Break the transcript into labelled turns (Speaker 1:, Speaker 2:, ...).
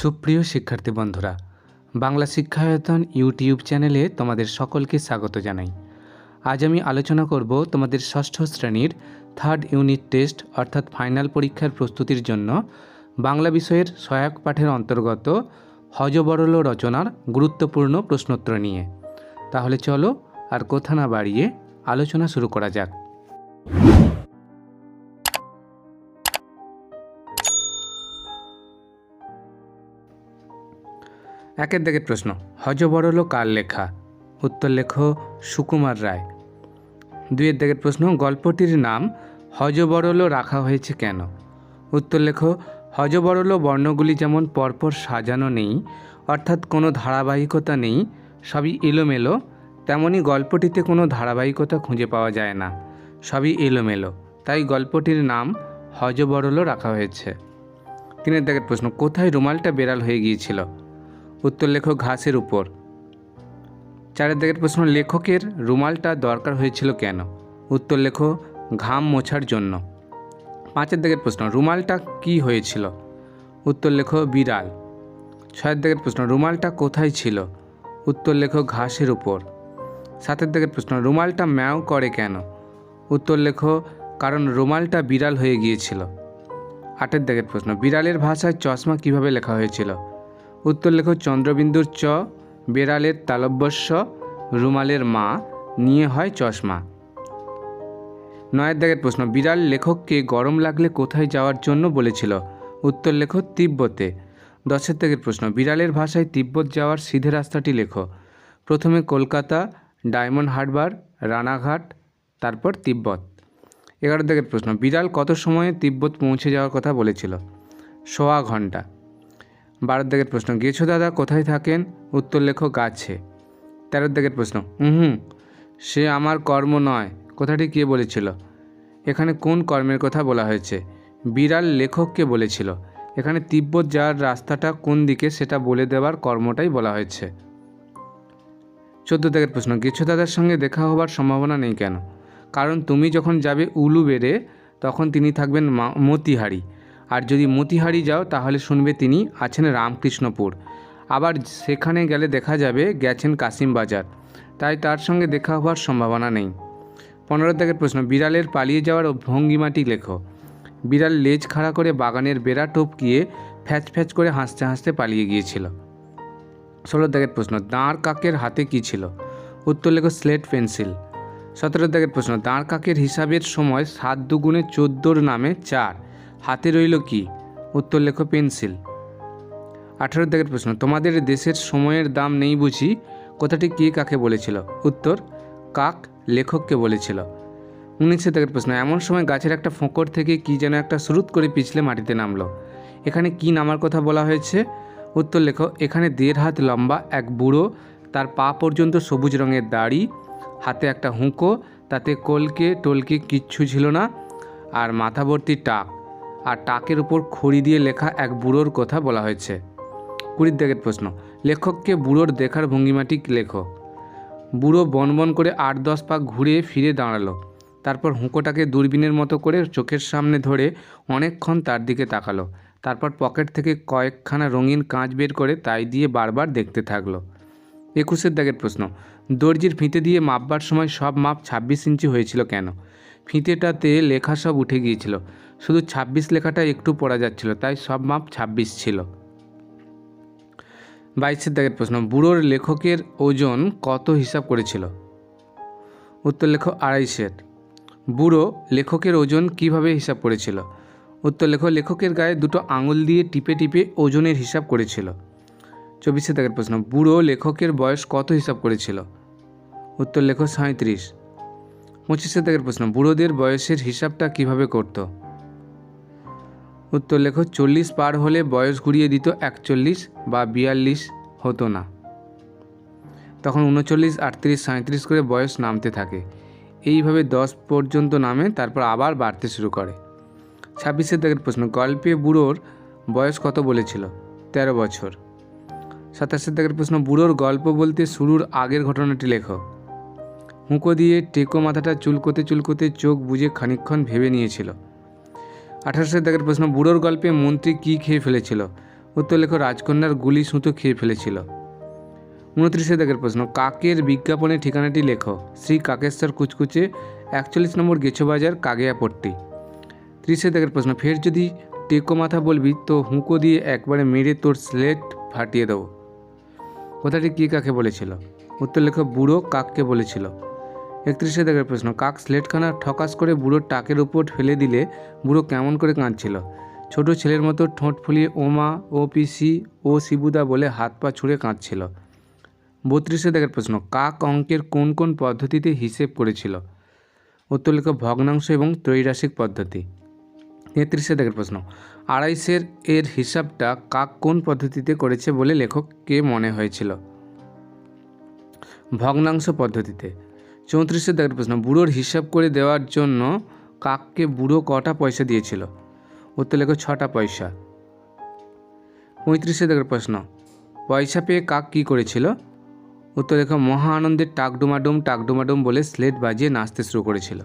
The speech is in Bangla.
Speaker 1: সুপ্রিয় শিক্ষার্থী বন্ধুরা, বাংলা শিক্ষায়তন ইউটিউব চ্যানেলে তোমাদের সকলকে স্বাগত জানাই। আজ আমি আলোচনা করব তোমাদের ষষ্ঠ শ্রেণির থার্ড ইউনিট টেস্ট অর্থাৎ ফাইনাল পরীক্ষার প্রস্তুতির জন্য বাংলা বিষয়ের সহায়ক পাঠের অন্তর্গত হজবরল রচনার গুরুত্বপূর্ণ প্রশ্নোত্তর নিয়ে। তাহলে চলো আর কথা না বাড়িয়ে আলোচনা শুরু করা যাক। একের দিকে প্রশ্ন হজবরল কার লেখা? উত্তর লেখ, সুকুমার রায়। দুইয়ের দিকের প্রশ্ন, গল্পটির নাম হজবরল রাখা হয়েছে কেন? উত্তর লেখ হজবরল বর্ণগুলি যেমন পরপর সাজানো নেই, অর্থাৎ কোনো ধারাবাহিকতা নেই, সবই এলোমেলো, তেমনি গল্পটিতে কোনো ধারাবাহিকতা খুঁজে পাওয়া যায় না, সবই এলোমেলো। তাই গল্পটির নাম হজবরল রাখা হয়েছে। তিনের দিকের প্রশ্ন, কোথায় রুমালটা বেড়াল হয়ে গিয়েছিল? উত্তর লেখক ঘাসের উপর। চারের দিকের প্রশ্ন, লেখকের রুমালটা দরকার হয়েছিল কেন? উত্তর লেখো ঘাম মোছার জন্য। পাঁচের দিকের প্রশ্ন, রুমালটা কি হয়েছিল? উত্তর লেখো বিড়াল। ছয়ের দিকের প্রশ্ন, রুমালটা কোথায় ছিল? উত্তর লেখো ঘাসের উপর। সাতের দিকের প্রশ্ন, রুমালটা ম্যাও করে কেন? উত্তর লেখো কারণ রুমালটা বিড়াল হয়ে গিয়েছিল। আটের দিকের প্রশ্ন, বিড়ালের ভাষায় চশমা কীভাবে লেখা হয়েছিল? উত্তর লেখ, চন্দ্রবিন্দুর চ, বেড়ালের তালব্যস্য, রুমালের মা, নিয়ে হয় চশমা। নয়ের দাগের প্রশ্ন, বিড়াল লেখককে গরম লাগলে কোথায় যাওয়ার জন্য বলেছিল? উত্তর লেখ, তিব্বতে। দশের দাগের প্রশ্ন, বিড়ালের ভাষায় তিব্বত যাওয়ার সিধে রাস্তাটি লেখো। প্রথমে কলকাতা, ডায়মন্ড হারবার, রানাঘাট, তারপর তিব্বত। এগারো দাগের প্রশ্ন, বিড়াল কত সময়ে তিব্বত পৌঁছে যাওয়ার কথা বলেছিল? সোয়া ঘণ্টা। বারোর দিকের প্রশ্ন, গেছো দাদা, কোথায় থাকেন? উত্তর লেখো, গাছে। তেরোর দিকের প্রশ্ন হুম, সে আমার কর্ম নয়। কথাটি কে বলেছিল? এখানে কোন কর্মের কথা বলা হয়েছে? বিড়াল লেখককে বলেছিল। এখানে তিব্বত যাওয়ার রাস্তাটা কোন দিকে সেটা বলে দেওয়ার কর্মটাই বলা হয়েছে। চোদ্দ দিকের প্রশ্ন, গেছো দাদার সঙ্গে দেখা হবার সম্ভাবনা নেই কেন? কারণ তুমি যখন যাবে উলু বেড়ে, তখন তিনি থাকবেন মতিহারি। আর যদি মতিহারি যাও, তাহলে শুনবে তিনি আছেন রামকৃষ্ণপুর। আবার সেখানে গেলে দেখা যাবে গেছেন কাসিম বাজার। তাই তার সঙ্গে দেখা হওয়ার সম্ভাবনা নেই। পনেরো থেকে প্রশ্ন, বিড়ালের পালিয়ে যাওয়ার ভঙ্গিমাটি লেখো। বিড়াল লেজ খাড়া করে বাগানের বেড়া টপকিয়ে ফ্যাচ ফ্যাচ করে হাসতে হাসতে পালিয়ে গিয়েছিল। ষোলো দাগের প্রশ্ন, দাঁড় কাকের হাতে কী ছিল? উত্তর লেখো, স্লেট পেন্সিল। সতেরো দাগের প্রশ্ন, দাঁড় কাকের হিসাবের সময় সাত দুগুণে চোদ্দোর নামে চার। হাতে রইল কি? উত্তর লেখো পেন্সিল। আঠারো দাগের প্রশ্ন, তোমাদের দেশের সময়ের দাম নেই বুঝি? কথাটি কে কাকে বলেছিল? উত্তর, কাক লেখককে বলেছিল। উনিশে দাগের প্রশ্ন, এমন সময় গাছের একটা ফোঁকর থেকে কি যেন একটা স্রুত করে পিছলে মাটিতে নামলো। এখানে কি নামার কথা বলা হয়েছে? উত্তর লেখো, এখানে দেড় হাত লম্বা, এক বুড়ো, তার পা পর্যন্ত সবুজ রঙের দাড়ি, হাতে একটা হুঁকো, তাতে কলকে টলকে কিচ্ছু ছিল না, আর মাথা ভর্তি টাক আর টাকের উপর খড়ি দিয়ে লেখা এক বুড়োর কথা বলা হয়েছে। কুড়ির দাগের প্রশ্ন, লেখককে বুড়োর দেখার ভঙ্গিমাটি লেখো? বুড়ো বনবন করে আট দশ পাক ঘুরে ফিরে দাঁড়াল। তারপর হুঁকোটাকে দূরবীনের মতো করে চোখের সামনে ধরে অনেকক্ষণ তার দিকে তাকালো। তারপর পকেট থেকে কয়েকখানা রঙিন কাঁচ বের করে তাই দিয়ে বারবার দেখতে থাকল। একুশের দাগের প্রশ্ন, দর্জির ফিতে দিয়ে মাপবার সময় সব মাপ ছাব্বিশ ইঞ্চি হয়েছিল কেন? ফিতেটাতে লেখা সব উঠে গিয়েছিল। শুধু ছাব্বিশ লেখাটা একটু পড়া যাচ্ছিল, তাই সব মাপ ছাব্বিশ ছিল। বাইশের দাগের প্রশ্ন, বুড়োর লেখকের ওজন কত হিসাব করেছিল? উত্তর লেখ আড়াইশের বুড়ো লেখকের ওজন কীভাবে হিসাব করেছিল? উত্তর লেখ, লেখকের গায়ে দুটো আঙুল দিয়ে টিপে টিপে ওজনের হিসাব করেছিল। চব্বিশে দাগের প্রশ্ন, বুড়ো লেখকের বয়স কত হিসাব করেছিল? উত্তর লেখ সাঁত্রিশ পঁচিশে দাগের প্রশ্ন, বুড়োদের বয়সের হিসাবটা কীভাবে করত? উত্তর লেখ, চল্লিশ পার হলে বয়স ঘুরিয়ে দিত একচল্লিশ বা বিয়াল্লিশ হতো না। তখন উনচল্লিশ, আটত্রিশ সাঁত্রিশ করে বয়স নামতে থাকে। এইভাবে দশ পর্যন্ত নামে, তারপর আবার বাড়তে শুরু করে। ছাব্বিশের দাগের প্রশ্ন, গল্পে বুড়োর বয়স কত বলেছিল? তেরো বছর। সাতাশের দাগের প্রশ্ন, বুড়োর গল্প বলতে শুরুর আগের ঘটনাটি লেখো। হুঁকো দিয়ে টেকো মাথাটা চুলকোতে চুলকোতে চোখ বুজে খানিকক্ষণ ভেবে নিয়েছিল। আঠারোশো দাগের প্রশ্ন, বুড়োর গল্পে মন্ত্রী কী খেয়ে ফেলেছিল? উত্তর লেখো, রাজকন্যার গুলি সুতো খেয়ে ফেলেছিল। উনত্রিশে দাগের প্রশ্ন, কাকের বিজ্ঞাপনে ঠিকানাটি লেখো? শ্রী কাকেশ্বর কুচকুচে, একচল্লিশ নম্বর গেছো বাজার কাগেয়াপট্টি। ত্রিশে দাগের প্রশ্ন, ফের যদি টেকো মাথা বলবি, তো হুঁকো দিয়ে একবারে মেরে তোর স্লেট ফাটিয়ে দেবো। কথাটি কী কাকে বলেছিল? উত্তর লেখো, বুড়ো কাককে বলেছিল। একত্রিশে দাগের প্রশ্ন, কাক স্লেটখানা ঠকাস করে বুড়োর টাকের উপর ফেলে দিলে বুড়ো কেমন করে কাঁদছিল? ছোট ছেলের মতো ঠোঁট ফুলিয়ে ওমা ও পিসি ও শিবুদা বলে হাত পা ছুঁড়ে কাঁদছিল। বত্রিশে দাগের প্রশ্ন, কাক অঙ্কের কোন কোন পদ্ধতিতে হিসেব করেছিল? উত্তর লেখো ভগ্নাংশ এবং ত্রৈরাসিক পদ্ধতি। তেত্রিশে দাগের প্রশ্ন, আড়াইশের এর হিসাবটা কাক কোন পদ্ধতিতে করেছে বলে লেখককে মনে হয়েছিল? ভগ্নাংশ পদ্ধতিতে। চৌত্রিশে দাগের প্রশ্ন, বুড়োর হিসাব করে দেওয়ার জন্য কাককে বুড়ো কটা পয়সা দিয়েছিল? উত্তর লেখো, ছটা পয়সা। পঁয়ত্রিশের দেখার প্রশ্ন, পয়সা পেয়ে কাক কী করেছিল? উত্তর লেখো, মহা আনন্দের টাকডুমাডুম টাকডুমাডুম বলে স্লেট বাজিয়ে নাচতে শুরু করেছিল।